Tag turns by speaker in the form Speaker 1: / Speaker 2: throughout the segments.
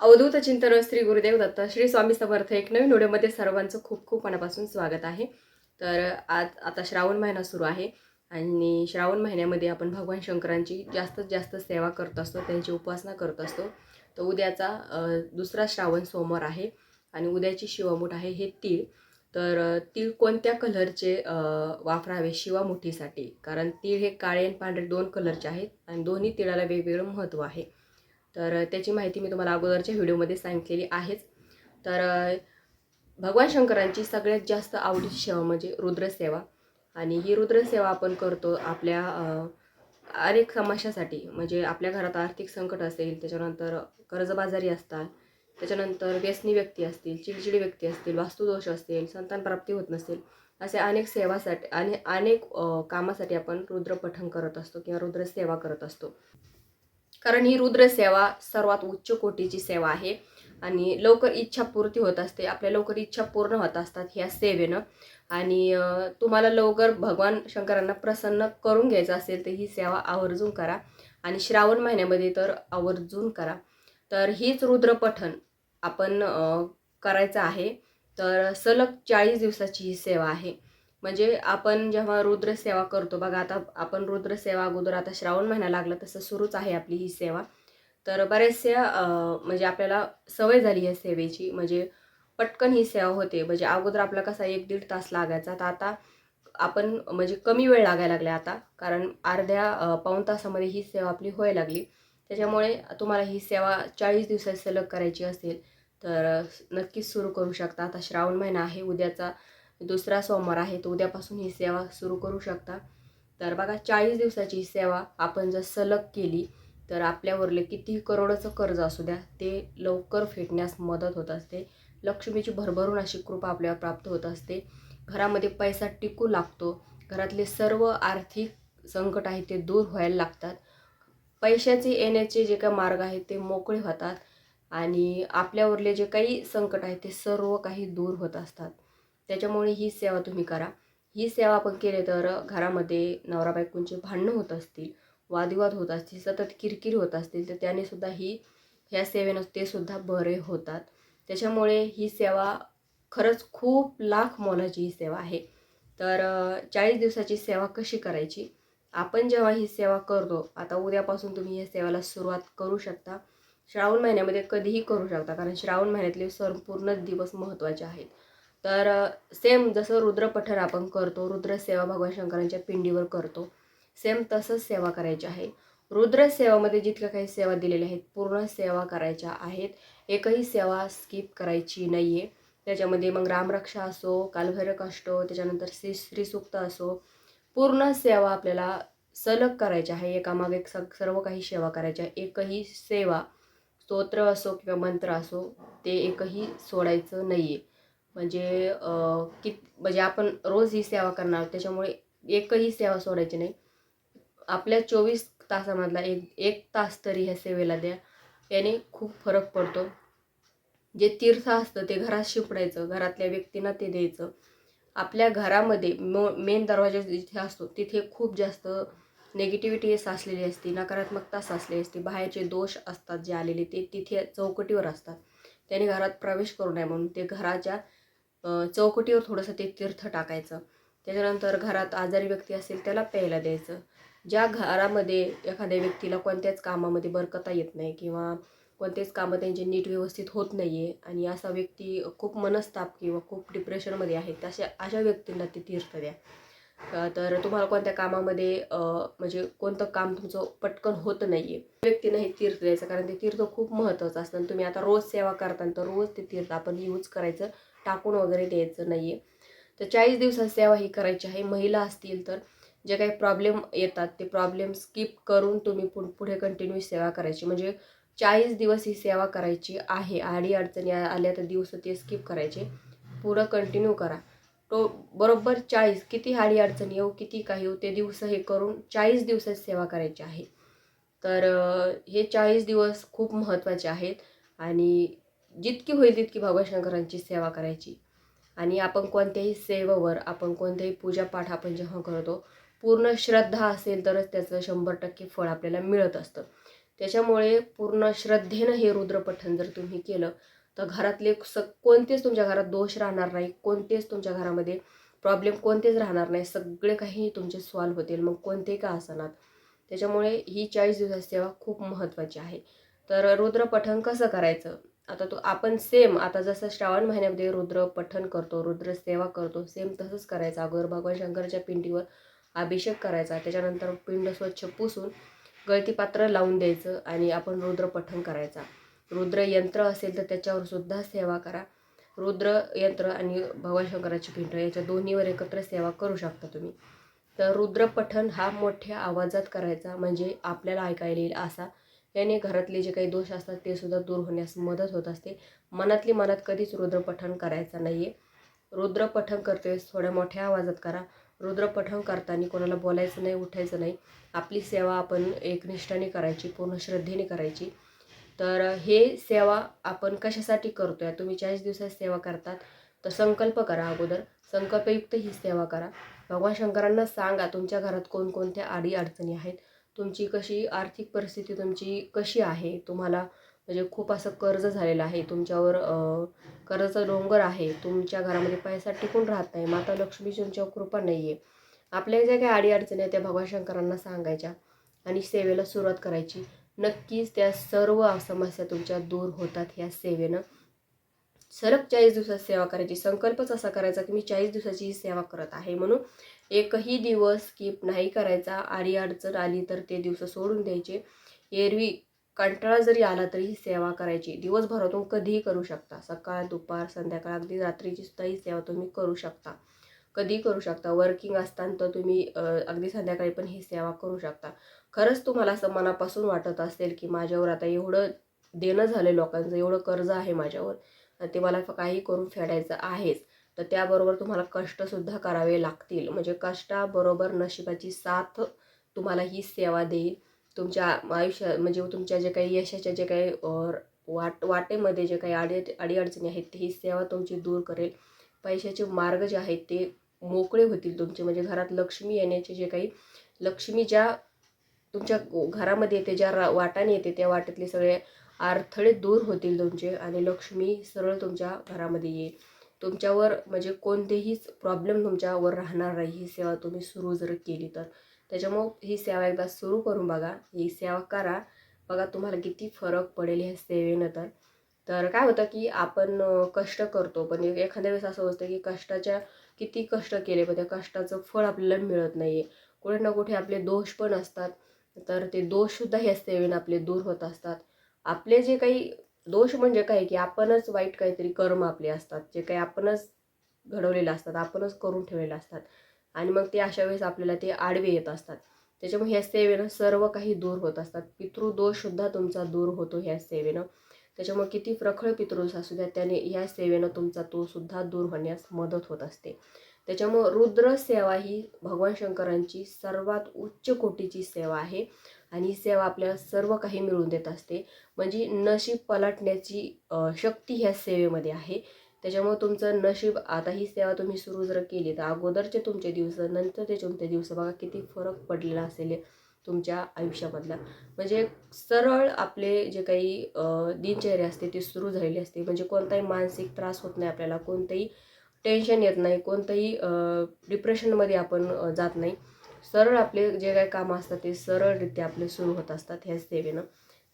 Speaker 1: अवधूत चिंतन श्री गुरुदेव दत्त श्री स्वामी समर्थ एक नवीन व्हिडिओमध्ये सर्वांचं खूप खूप मनापासून स्वागत आहे. तर आज आता श्रावण महिना सुरू आहे आणि श्रावण महिन्यामध्ये आपण भगवान शंकरांची जास्तीत जास्त सेवा करत असतो त्यांची उपासना करत असतो. तर उद्याचा दुसरा श्रावण सोमवार आहे आणि उद्याची शिवामूठ आहे हे तीळ. तर तीळ कोणत्या कलरचे वापरावे शिवामुठीसाठी? कारण तीळ हे काळे आणि पांढरे दोन कलरचे आहेत आणि दोन्ही तिळाला वेगवेगळं महत्त्व आहे. तर त्याची माहिती मी तुम्हाला अगोदरच्या व्हिडिओमध्ये सांगितलेली आहेच. तर भगवान शंकरांची सगळ्यात जास्त आवडीची सेवा म्हणजे रुद्रसेवा. आणि ही रुद्रसेवा आपण करतो आपल्या अनेक समस्यासाठी म्हणजे आपल्या घरात आर्थिक संकट असेल त्याच्यानंतर कर्जबाजारी असतात त्याच्यानंतर व्यसनी व्यक्ती असतील चिडचिडी व्यक्ती असतील वास्तुदोष असतील संतानप्राप्ती होत नसेल असे अनेक सेवासाठी आणि अनेक कामासाठी आपण रुद्रपठण करत असतो किंवा रुद्रसेवा करत असतो. कारण ही रुद्रसेवा सर्वात उच्च कोटीची सेवा आहे. आणि लवकर इच्छा पूर्ती होत असते आपल्या लवकर इच्छा पूर्ण होत असतात ह्या सेवेनं. आणि तुम्हाला लवकर भगवान शंकरांना प्रसन्न करून घ्यायचं असेल तर ही सेवा आवर्जून करा. आणि श्रावण महिन्यामध्ये तर आवर्जून करा. तर हीच रुद्रपठण आपण करायचं आहे. तर सलग चाळीस दिवसाची ही सेवा आहे. म्हणजे आपण जेव्हा रुद्रसेवा करतो बघा आता आपण रुद्रसेवा अगोदर आता श्रावण महिना लागला तसं सुरूच आहे आपली ही सेवा. तर बऱ्याचशा म्हणजे आपल्याला सवय झाली या सेवेची म्हणजे पटकन ही सेवा होते. म्हणजे अगोदर आपला कसा एक दीड तास लागायचा तर आता आपण म्हणजे कमी वेळ लागायला लागला आता कारण अर्ध्या पाऊण तासामध्ये ही सेवा आपली व्हायला लागली. त्याच्यामुळे तुम्हाला ही सेवा चाळीस दिवसात सलग करायची असेल तर नक्कीच सुरू करू शकता. आता श्रावण महिना आहे उद्याचा दुसरा सोमवार आहे तो उद्यापासून ही सेवा सुरू करू शकता. तर बघा चाळीस दिवसाची ही सेवा आपण जर सलग केली तर आपल्यावरले किती करोडचं कर्ज असू द्या ते लवकर फेटण्यास मदत होत असते. लक्ष्मीची भरभरून अशी कृपा आपल्याला प्राप्त होत असते. घरामध्ये पैसा टिकू लागतो. घरातले सर्व आर्थिक संकट आहेत ते दूर व्हायला लागतात. पैशाचे येण्याचे जे काही मार्ग आहेत ते मोकळे होतात. आणि आपल्यावरले जे काही संकट आहेत ते सर्व काही दूर होत असतात. त्याच्यामुळे ही सेवा तुम्ही करा. ही सेवा आपण केली तर घरामध्ये नवरा बायकोंचे भांडणं होत असतील वादविवाद होत असतील सतत किरकिर होत असतील तर त्याने सुद्धा ही ह्या सेवेनं ते सुद्धा बरे होतात. त्याच्यामुळे ही सेवा खरंच खूप लाख मोलाची ही सेवा आहे. तर चाळीस दिवसाची सेवा कशी करायची? आपण जेव्हा ही सेवा करतो आता उद्यापासून तुम्ही या सेवेला सुरुवात करू शकता. श्रावण महिन्यामध्ये कधीही करू शकता कारण श्रावण महिन्यातले संपूर्ण दिवस महत्त्वाचे आहेत. तर सेम जसं रुद्रपठण आपण करतो रुद्रसेवा भगवान शंकरांच्या पिंडीवर करतो सेम तसंच सेवा करायची आहे. रुद्रसेवामध्ये जितक्या काही सेवा दिलेल्या आहेत पूर्ण सेवा करायच्या आहेत. एकही सेवा स्किप करायची नाही आहे त्याच्यामध्ये मग रामरक्षा असो कालभैर काष्टो त्याच्यानंतर श्री श्रीसुक्त असो पूर्ण सेवा आपल्याला सलग करायच्या आहे. एकामागे एक सर्व काही सेवा करायच्या आहे. एकही सेवा स्तोत्र असो किंवा मंत्र असो ते एकही सोडायचं नाही आहे म्हणजे कित म्हणजे आपण रोज ही सेवा करणार आहोत, त्याच्यामुळे एकही सेवा सोडायची नाही. आपल्या चोवीस तासामधला एक एक तास तरी ह्या सेवेला द्या. याने खूप फरक पडतो. जे तीर्थ असतं ते घरात शिपडायचं घरातल्या व्यक्तींना ते द्यायचं. आपल्या घरामध्ये मो मेन दरवाजा जिथे असतो तिथे खूप जास्त नेगेटिव्हिटी साचलेली असते नकारात्मकता साचलेली असते. बाहेरचे दोष असतात जे आलेले ते तिथे चौकटीवर असतात. त्याने घरात प्रवेश करू नये म्हणून ते घराच्या चौकटीवर थोडंसं ते तीर्थ टाकायचं. त्याच्यानंतर घरात आजारी व्यक्ती असेल त्याला प्यायला द्यायचं. ज्या घरामध्ये एखाद्या व्यक्तीला कोणत्याच कामामध्ये बरकता येत नाही किंवा कोणतेच कामं त्यांचे नीट व्यवस्थित होत नाही आहे आणि असा व्यक्ती खूप मनस्ताप किंवा खूप डिप्रेशनमध्ये आहे तशा अशा व्यक्तींना ते तीर्थ द्या. तर तुम्हाला कोणत्या कामामध्ये म्हणजे कोणतं काम तुमचं पटकन होत नाही आहे व्यक्तीनं हे तीर्थ द्यायचं. कारण ते तीर्थ खूप महत्त्वाचं असतं आणि तुम्ही आता रोज सेवा करता तर रोज ते तीर्थ आपण यूज करायचं. टाकून वगैरे द्यायचं नाही आहे तर चाळीस दिवसात सेवा ही करायची आहे. महिला असतील तर जे काही प्रॉब्लेम येतात ते प्रॉब्लेम स्किप करून तुम्ही पुढ पुढे कंटिन्यू सेवा करायची. म्हणजे चाळीस दिवस ही सेवा करायची आहे. आडी अडचणी आल्या तर दिवस ते स्किप करायचे. पुढं कंटिन्यू करा. तो बरोबर चाळीस किती हाडी अडचणी येऊ किती काही येऊ ते दिवस हे करून चाळीस दिवसात सेवा करायची आहे. तर हे चाळीस दिवस खूप महत्त्वाचे आहेत. आणि जितकी होईल तितकी भगवान शंकरांची सेवा करायची. आणि आपण कोणत्याही सेवेवर आपण कोणत्याही पूजापाठ आपण जेव्हा करतो पूर्ण श्रद्धा असेल तरच त्याचं शंभर टक्के फळ आपल्याला मिळत असतं. त्याच्यामुळे पूर्ण श्रद्धेनं हे रुद्रपठण जर तुम्ही केलं तर घरातले स कोणतेच तुमच्या घरात दोष राहणार नाही कोणतेच तुमच्या घरामध्ये प्रॉब्लेम कोणतेच राहणार नाही सगळे काही तुमचे सॉल्व्ह होतील मग कोणते का असणार त्याच्यामुळे ही चाळीस दिवसाची सेवा खूप महत्त्वाची आहे. तर रुद्रपठण कसं करायचं? आता तो आपण सेम आता जसं श्रावण महिन्यामध्ये रुद्र पठण करतो रुद्र सेवा करतो सेम तसंच करायचं. अगोदर भगवान शंकराच्या पिंडीवर अभिषेक करायचा. त्याच्यानंतर पिंड स्वच्छ पुसून गळती पात्र लावून द्यायचं आणि आपण रुद्र पठण करायचा. रुद्र यंत्र असेल तर त्याच्यावर सुद्धा सेवा करा. रुद्र यंत्र आणि भगवान शंकराची पिंड याच्या दोन्हीवर एकत्र सेवा करू शकता तुम्ही. तर रुद्रपठण हा मोठ्या आवाजात करायचा म्हणजे आपल्याला ऐकायला येईल असा याने घरातले जे काही दोष असतात ते सुद्धा दूर होण्यास मदत होत असते. मनातली मनात कधीच रुद्रपठण करायचं नाही आहे रुद्रपठण करतोय थोड्या मोठ्या आवाजात करा. रुद्रपठण करताना कोणाला बोलायचं नाही उठायचं नाही. आपली सेवा आपण एकनिष्ठाने करायची पूर्ण श्रद्धेने करायची. तर हे सेवा आपण कशासाठी करतो आहे तुम्ही चाळीस दिवसात सेवा करतात तर संकल्प करा अगोदर. संकल्पयुक्त ही सेवा करा. भगवान शंकरांना सांगा तुमच्या घरात कोणकोणत्या आडी अडचणी आहेत? तुमची कशी आर्थिक परिस्थिती तुमची कशी आहे? तुम्हाला म्हणजे खूप असं कर्ज झालेलं आहे तुमच्यावर कर्जाचा डोंगर आहे तुमच्या घरामध्ये पैसा टिकून राहत नाही माता लक्ष्मी तुमच्यावर कृपा नाही आहे आपल्या ज्या काही अडीअडचणी आहेत त्या भगवान शंकरांना सांगायच्या आणि सेवेला सुरुवात करायची. नक्कीच त्या सर्व समस्या तुमच्या दूर होतात ह्या सेवेनं. सलग चाळीस दिवसात सेवा करायची. संकल्पच असा करायचा की मी चाळीस दिवसाची ही सेवा करत आहे म्हणून एकही दिवस स्किप नाही करायचा. आरी अडचण आली तर ते दिवस सोडून द्यायचे. एरवी कंटाळा जरी आला तरी ही सेवा करायची. दिवसभरातून कधीही करू शकता. सकाळ दुपार संध्याकाळ अगदी रात्रीची सुद्धा ही सेवा तुम्ही करू शकता. कधी करू शकता. वर्किंग असताना तर तुम्ही अगदी संध्याकाळी पण ही सेवा करू शकता. खरंच तुम्हाला असं मनापासून वाटत असेल की माझ्यावर आता एवढं देणं झालं लोकांचं. एवढं कर्ज आहे माझ्यावर. ते मला काही करून फेडायचं आहेच. तर त्याबरोबर तुम्हाला कष्टसुद्धा करावे लागतील. म्हणजे कष्टाबरोबर नशिबाची साथ तुम्हाला ही सेवा देईल. तुमच्या आयुष्या म्हणजे तुमच्या जे काही यशाच्या जे काही वाट वाटेमध्ये जे काही अडी अडीअडचणी आहेत ती ही सेवा तुमची दूर करेल. पैशाचे मार्ग जे आहेत ते मोकळे होतील तुमचे. म्हणजे घरात लक्ष्मी येण्याचे जे काही लक्ष्मी ज्या तुमच्या घरामध्ये येते ज्या रा- वाटाने येते त्या वाटेतले सगळे अडथळे दूर होतील तुमचे आणि लक्ष्मी सरळ तुमच्या घरामध्ये येईल. तुमच्यावर म्हणजे कोणतेहीच प्रॉब्लेम तुमच्यावर राहणार नाही. ही सेवा तुम्ही सुरू जर केली तर. त्याच्यामुळं ही सेवा एकदा सुरू करून बघा. ही सेवा करा. बघा तुम्हाला किती फरक पडेल ह्या सेवेनं तर. तर काय होतं की आपण कष्ट करतो. पण एखाद्या वेळेस असं होतं की कष्टाच्या किती कष्ट केले पण त्या कष्टाचं फळ आपल्याला मिळत नाही आहे कुठे ना कुठे आपले दोष पण असतात. तर ते दोषसुद्धा ह्या सेवेनं आपले दूर होत असतात. आपले जे काही दोष म्हणजे काय की आपणच वाईट काहीतरी कर्म आपले असतात जे काही आपणच घडवलेलं असतात आपणच करून ठेवलेलं असतात. आणि मग ते अशा वेळेस आपल्याला ते आडवे येत असतात. त्याच्यामुळे ह्या सेवेनं सर्व काही दूर होत असतात. पितृदोषसुद्धा तुमचा दूर होतो ह्या सेवेनं. त्याच्यामुळे किती प्रखळ पितृष असू द्या त्याने ह्या सेवेनं तुमचा तो सुद्धा दूर होण्यास मदत होत असते. त्याच्यामुळं रुद्र सेवा ही भगवान शंकरांची सर्वात उच्च कोटीची सेवा आहे. आणि ही सेवा आपल्याला सर्व काही मिळवून देत असते. म्हणजे नशीब पलटण्याची शक्ती ह्या सेवेमध्ये आहे. त्याच्यामुळे तुमचं नशीब आता ही सेवा तुम्ही सुरू जर केली तर अगोदरचे तुमचे दिवस नंतरचे तुमचे दिवस बघा किती फरक पडलेला असेल तुमच्या आयुष्यामधला. म्हणजे सरळ आपले जे काही दिनचर्या असते ती सुरू झालेली असते. म्हणजे कोणताही मानसिक त्रास होत नाही आपल्याला कोणतंही टेन्शन येत नाही कोणतंही डिप्रेशनमध्ये आपण जात नाही. सरळ आपले जे काही कामं असतात ते सरळरित्या आपले सुरू होत असतात ह्या सेवेनं.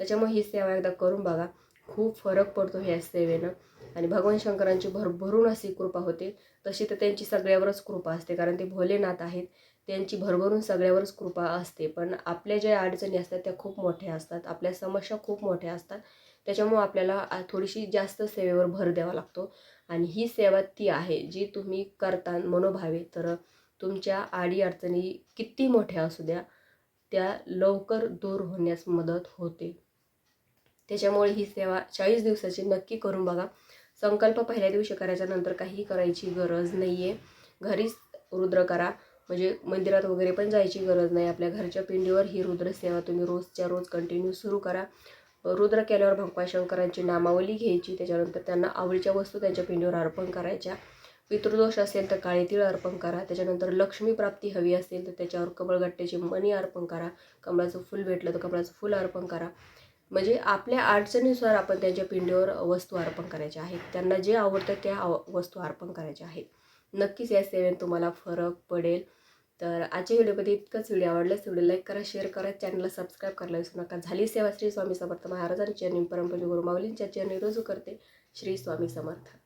Speaker 1: त्याच्यामुळे ही सेवा एकदा करून बघा खूप फरक पडतो ह्या सेवेनं. आणि भगवान शंकरांची भरभरून अशी कृपा होते. तशी तर त्यांची सगळ्यावरच कृपा असते कारण ते भोलेनाथ आहेत. त्यांची भरभरून सगळ्यावरच कृपा असते. पण आपल्या ज्या अडचणी असतात त्या खूप मोठ्या असतात. आपल्या समस्या खूप मोठ्या असतात. त्याच्यामुळं आपल्याला थोडीशी जास्त सेवेवर भर द्यावा लागतो. आणि ही सेवा ती आहे जी तुम्ही करता मनोभावे तर तुमच्या आडी अडचणी किती मोठ्या असू द्या त्या लवकर दूर होण्यास मदत होते. त्याच्यामुळे ही सेवा चाळीस दिवसाची नक्की करून बघा. संकल्प पहिल्या दिवशी करायच्या नंतर काही करायची गरज नाही आहे घरीच रुद्र करा. म्हणजे मंदिरात वगैरे पण जायची गरज नाही. आपल्या घरच्या पिंडीवर ही रुद्रसेवा तुम्ही रोजच्या रोज कंटिन्यू सुरू करा. रुद्र केल्यावर भगवान शंकरांची नामावली घ्यायची. त्याच्यानंतर त्यांना आवडीच्या वस्तू त्यांच्या पिंडीवर अर्पण करायच्या. पितृदोष असेल तर काळे तिळ अर्पण करा. त्याच्यानंतर लक्ष्मी प्राप्ती हवी असेल तर त्याच्यावर कमळगट्ट्याची मणी अर्पण करा. कमळाचं फूल भेटलं तर कमळाचं फूल अर्पण करा. म्हणजे आपल्या अडचणीनुसार आपण त्यांच्या पिंडीवर वस्तू अर्पण करायच्या आहेत. त्यांना जे आवडतं त्या आव वस्तू अर्पण करायच्या आहेत. नक्कीच या सेवेत तुम्हाला फरक पडेल. तर आजच्या व्हिडिओमध्ये इतकंच व्हिडिओ आवडल्यास व्हिडिओ लाईक करा शेअर करा चॅनलला सबस्क्राईब करायला विसरू नका. झाली सेवा श्री स्वामी समर्थ महाराजांची चरणी परमपूज्य गुरु माऊलींच्या चरणी रुजू करते श्री स्वामी समर्थ.